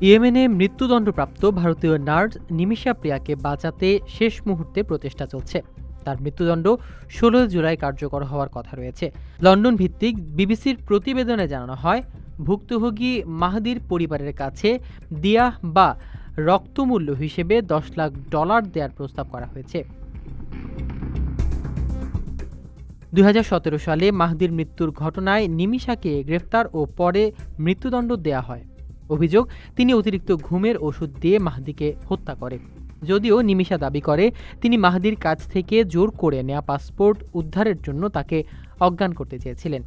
ইয়েমেনে মৃত্যুদণ্ডপ্রাপ্ত ভারতীয় নার্স নিমিষা প্রিয়াকে বাঁচাতে শেষ মুহূর্তে প্রচেষ্টা চলছে। তার মৃত্যুদণ্ড ষোলো জুলাই কার্যকর হওয়ার কথা রয়েছে। লন্ডন ভিত্তিক বিবিসির প্রতিবেদনে জানানো হয়, ভুক্তভোগী মাহাদির পরিবারের কাছে দিয়া বা রক্তমূল্য হিসেবে দশ লাখ ডলার দেওয়ার প্রস্তাব করা হয়েছে। দু হাজার সতেরো সালে মাহদির মৃত্যুর ঘটনায় নিমিষাকে গ্রেফতার ও পরে মৃত্যুদণ্ড দেয়া হয়। অভিযোগ, তিনি অতিরিক্ত ঘুমের ওষুধ দিয়ে মাহদিকে হত্যা করে। যদিও নিমিষা দাবি করে, তিনি মাহদির কাছ থেকে জোর করে নেওয়া পাসপোর্ট উদ্ধারের জন্য তাকে অজ্ঞান করতে চেয়েছিলেন।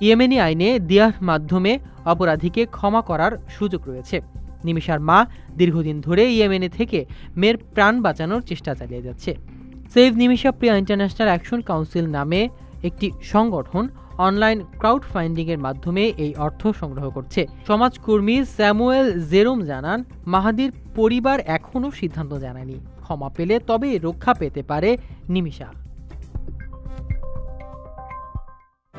ইয়েমেনি আইনে দিয়ার মাধ্যমে অপরাধীকে ক্ষমা করার সুযোগ রয়েছে। নিমিষার মা দীর্ঘদিন ধরে ইয়েমেনে থেকে মেয়ের প্রাণ বাঁচানোর চেষ্টা চালিয়ে যাচ্ছে। Save Nimisha Priya international action council নামে একটি সংগঠন অনলাইন ক্রাউড ফাইন্ডিংয়ের মাধ্যমে এই অর্থ সংগ্রহ করছে। সমাজকর্মী স্যামুয়েল জেরোম জানান, মাহাদির পরিবার এখনও সিদ্ধান্ত জানায়নি। ক্ষমা পেলে তবে রক্ষা পেতে পারে নিমিষা